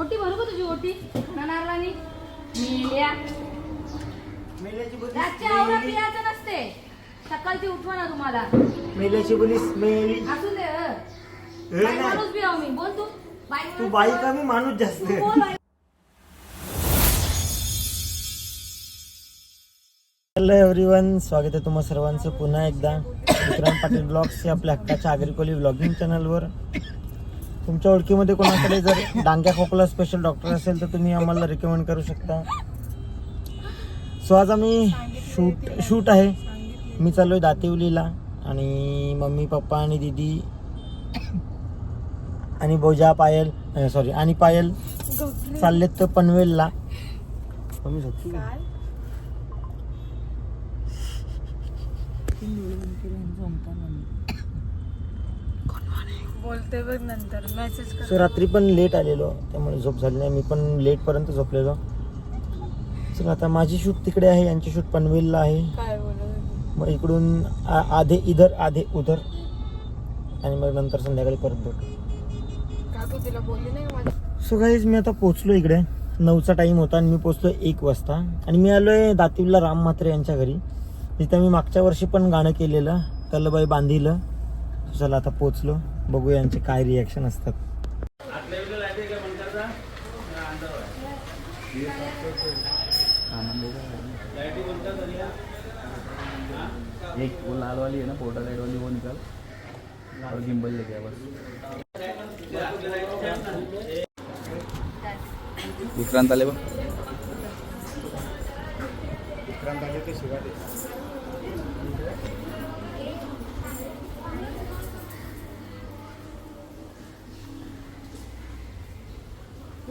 ओटी भरू का तुझी ओटी? मेल्या. मेल्याची बुद्धी रातच्या आवरा पियाचं नसते. सकाळची उठवा ना तुम्हाला. मेल्याची बुली स्मेली असू दे अ. हे बाई नाही. माणूस बी आहो मी. बोल तू. बाई तू बाई बोल. का मी माणूस जास्त? तू बोल बाई. हॅलो एव्हरीवन स्वागत आहे तुम्हा सर्वांचं पुन्हा एकदा. विक्रांत पाटील ब्लॉग्स या आपल्या हक्काच्या आगरीकोली ब्लॉगिंग चॅनलवर तुमच्या ओळखीमध्ये कोणाकडे जर डांग्या खोकला स्पेशल डॉक्टर असेल तर तुम्ही आम्हाला रिकमेंड करू शकता. सो आज आम्ही शूट शूट आहे. मी चाललो आहे दातिवलीला आणि मम्मी पप्पा आणि दीदी आणि बोजा पायल सॉरी आणि पायल चाललेत तर पनवेलला? बोलते बघ नंतर. मेसेज कर. सो रात्री पण लेट आलेलो. त्यामुळे झोप झाली नाही. मी पण लेटपर्यंत झोपलेलो. चला आता माझी शूट तिकडे आहे. यांची शूट पनवेलला आहे. काय बोलत मग इकडून आ- आधे इधर आधे उधर. आणि मग नंतर संध्याकाळी परत भेटू. काकू तिला बोलली नाही का माझ्या सो गाईज मी आता पोचलो इकडे. नऊचा टाईम होता आणि मी पोचलो एक वाजता. आणि मी आलो आहे दातिवला राम म्हात्रे यांच्या घरी. तिथं मी मागच्या वर्षी पण गाणं केलेलं कल्लबाई बांधिलं. चला आता पोचलो बघू यांचे काय रिॲक्शन असतात. एक वो लाल वाली है ना पोर्टर लाइट वाली वो निकाल। और गिम्बल लेके आ बस। विक्रांत आले बघ।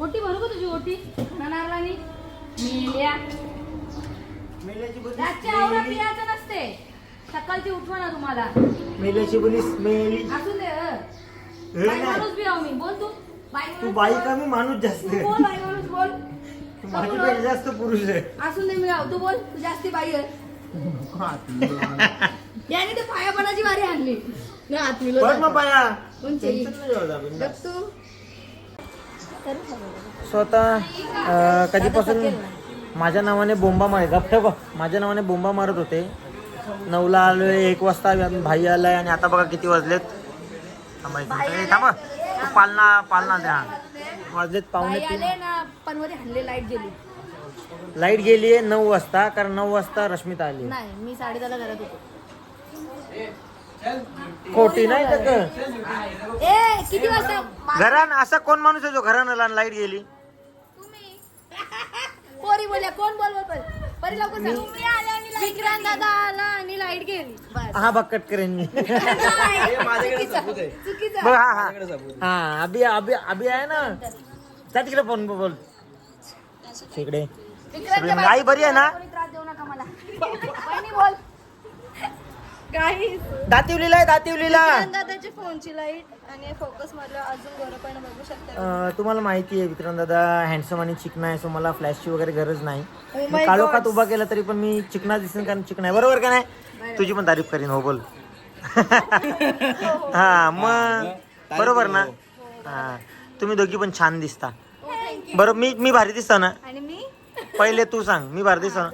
ओटी भरू का तुझी ओटी? नारळानी मेल्या. मेल्याची बुद्धी रातच्या आवरा पियाचं नसते. सकाळची उठवा ना तुम्हाला. मेल्याची असू दे अ. हे बाई नाही. माणूस बी आहो मी. बोल तू. बाई तू माणूस बाई बोल. का मी माणूस जास्त? तू बोल बाई माणूस बोल. माझ्यापेक्षा जास्त पुरुष आहे. असून दे मी आहो तू बोल. तू जास्ती बाई आहे. याने ते पायापणाची वारी आणली. ना आत मिलो पण मग पाया? टेन्शन नाही तू. स्वतः कधीपासून माझ्या नावाने बोंबा मारे गप्प बघ माझ्या नावाने बोंबा मारत होते. नऊला आलोय एक वाजता भाई आलाय आणि आता बघा किती वाजलेत. थांबा थांबा पालना पालना द्या. वाजलेत तीन. आले हाणले लाइट गेली. लाइट गेली आहे नऊ वाजता कारण नऊ वाजता रश्मिता आली नाही मी साडेदहाला घरात होतो. खोटी नाही. ए किती वाजता? घरान असा कोण माणूस आहे जो घरान आला लाइट गेली? तुम्ही. पोरी बोलल्या कोण बोल बोल बोल परी लवकर सांग. तुम्ही आले आणि विक्रांत दादा आला आणि लाइट गेली. बस. हा बघ कट करेन मी. चुकीचं. बघ हा हा. हा अभि अभि अभि आहे ना? त्या तिकडे फोन बोल. तिकडे विक्रांतच्या आई बरी आहे ना? कोणी त्रास देऊ नका मला. बोल. दातिवलीला आहे दातिवलीला. दादाची फोनची लाइट आणि फोकस मधलं अजून गोरं पण बघू शकता अं, तुम्हाला माहिती आहे विक्रांत दादा हँडसम आणि चिकना आहे सो मला फ्लॅशची वगैरे गरज नाही. Oh काळोखात God. उभा केला तरी पण मी चिकना दिसेन कारण चिकना आहे. बरोबर का नाही? तुझी पण तारीफ करीन हो बोल. हा मग बरोबर ना? हा. तुम्ही दोघी पण छान दिसता. बरं मी मी भारी दिसतो ना आणि मी? पहिले तू सांग मी भारी दिसतो ना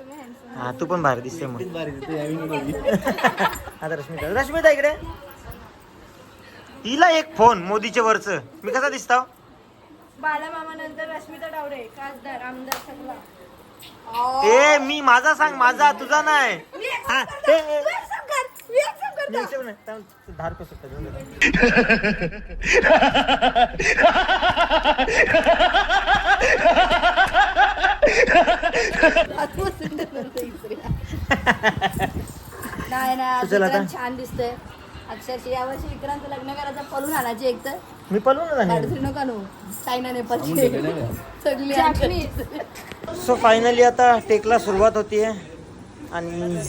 हा तू पण भारी दिसते मग. आता रश्मिता रश्मिता इकडे. हिला एक फोन मोदीच्या वरच. मी कसा दिसता? बाला मामा नंतर रश्मिता डावरे खासदार आमदार सगळा. ए मी माझा सांग माझा तुझा नाही. हा, ए, ए, मी अक्षय नाही. थांब, तू दहा रुपये सुट्टा देऊन दे. नाही ना चल आता. विक्रांत छान दिसतोय. अक्षरशः यावर्षी विक्रांत लग्न करायचं पळून आणायची एक तर मी पळून नका नो चायना नेपाळची सगळी आखणी. सो फायनली आता टेकला सुरुवात होतीये आणि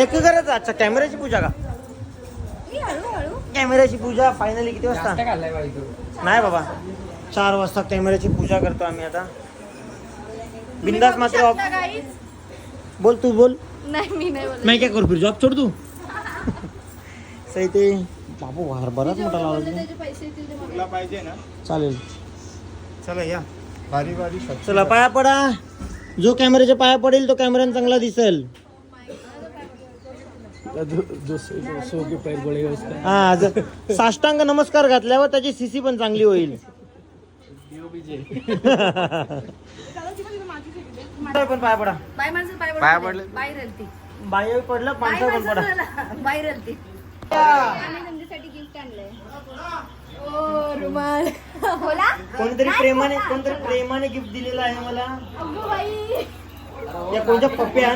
एक करायचं अच्छा कॅमेऱ्याची पूजा का? कॅमेऱ्याची पूजा फायनली किती वाजता? नाही बाबा. चार वाजता कॅमेऱ्याची पूजा करतो आम्ही आता. बिंदास मात्र ऑफ बोल तू बोल. नाही मी नाही बोलत. मैं क्या करू फिर? जॉब छोड तू. सही ते बाबू बाहेर बराच मोठा लावला त्याचे पैसे येतील ते मला चालेल. चला या. भारी भारी चला पाया पडा. जो कॅमेऱ्याच्या पाया पडेल तो कॅमेरा चांगला दिसेल. हा ज- साष्टांग नमस्कार घातल्यावर त्याची सीसी पण चांगली होईल. पण पाया पडा. बाय माणसं पाय पाय पडले? बाय रलती. बाय पडलं बाय माणसं पण पडा. माणसं बाय रलती. रुमाल. बोला. कोणतरी प्रेमाने कोणतरी प्रेमाने गिफ्ट दिलेलं आहे मला. या कोणत्या पप्प्या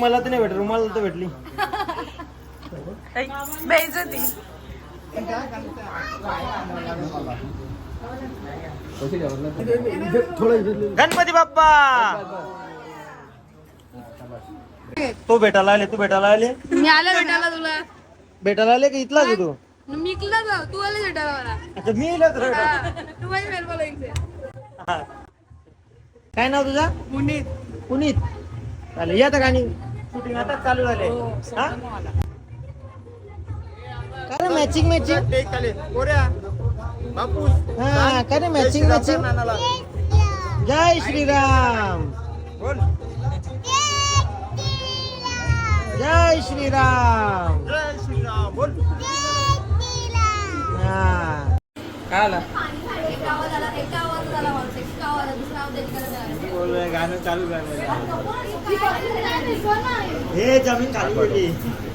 मला तर नाही भेटली रुमाला तर भेटली. गणपती बाप्पा! तो भेटायला आले तू भेटायला आले? मी आले भेटायला तुला. भेटायला आले की इथलाच तू? मी इकला जाऊ तू आले भेटायला मला. अच्छा मी. हा, तू. काय नाव तुझा? मुनीत. पुनीत. चालेल या तर गाणी. शूटिंग आता चालू झाले हा? मॅचिंग मॅचिंग हा काय रे मॅचिंग मॅचिंग जय श्रीराम जय श्रीराम हा काय आला गाणं चालू हे जमीन खाली गेली जमीन खाली गेली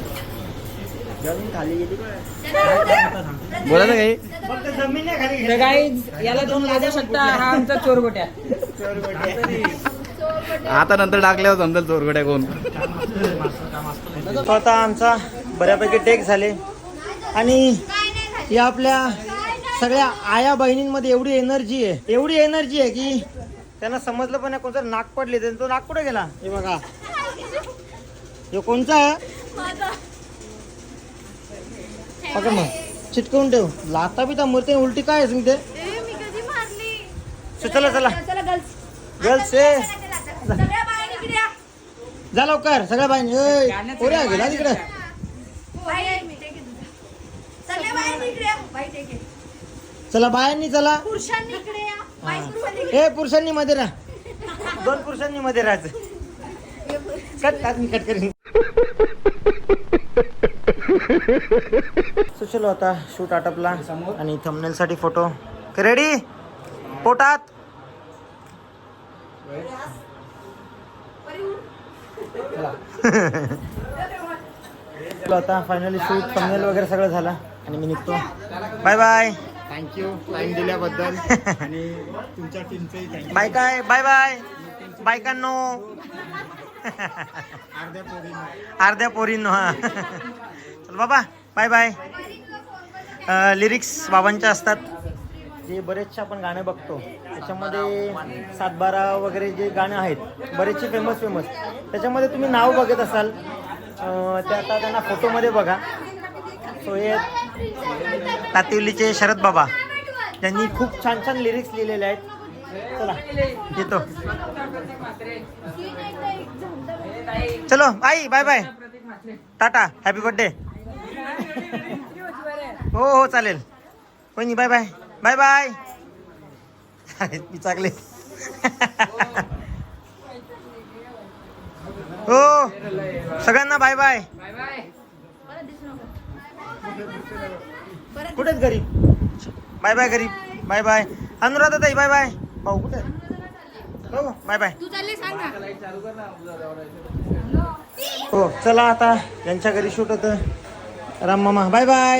बोला ना काही. फक्त जमीन नाही खाली गेली. याला दोन वाजू शकता. हा आमचा चोरगोट्या. आता नंतर टाकल्यावर समजेल चोरगड्या कोण. आता आमचा बऱ्यापैकी टेक झाले. आणि या आपल्या सगळ्या आया बहिणींमध्ये एवढी एनर्जी आहे. एवढी एनर्जी आहे की त्यांना समजलं पण कोणतं नाक पडले तर तो नाक कुठे गेला? हे बघा. हे कोणचा आहे? पकड मग. चिटकवून ठेव. लाता बी त्या मूर्ती उलटी काय आहे सांगते मी कधी मारली? So, चला चला. चला गर्ल्स गर्ल्स ए. सगळ्या बाहेर इकडे या. जा लवकर सगळ्या बाई पोऱ्या गेला तिकडे. चला बायांनी चला. पुरुषांनी इकडे या. बाई पुरुषांनी हे पुरुषांनी मध्ये राहा. दोन पुरुषांनी मध्ये राहायचं. कट काट मी कट करीन. सुचलो आता शूट आटपला आणि थंबनेल साठी फोटो रेडी पोटात. चलो आता फायनली शूट थंबनेल वगैरे सगळं झालं आणि मी निघतो. बाय बाय थँक्यू टाइम दिल्याबद्दल. आणि तुमच्या थँक्यू बाय काय बाय बाय बायकांनो अर्ध्या पोरींनो. हा चल बाबा बाय बाय लिरिक्स बाबांच्या असतात. जे बरेचसे आपण गाणे बघतो त्याच्यामध्ये सातबारा वगैरे जे गाणं आहेत बरेचसे फेमस फेमस त्याच्यामध्ये तुम्ही नाव बघत असाल त्या ते आता त्यांना फोटोमध्ये बघा. सो हे तातिवलीचे शरद बाबा. त्यांनी खूप छान छान लिरिक्स लिहिलेले आहेत. चला येतो. चलो आई bye bye tata happy birthday हो हो चालेल. कोणी बाय बाय. Bye bye. मी चांगले हो सगळ्यांना बाय बाय. कुठेच घरी बाय बाय घरी बाय बाय. अनुराधा ताई बाय बाय. भाऊ कुठे? हो बाय बाय. हो चला आता. यांच्या घरी शूट होतं. รัมมามาบายบาย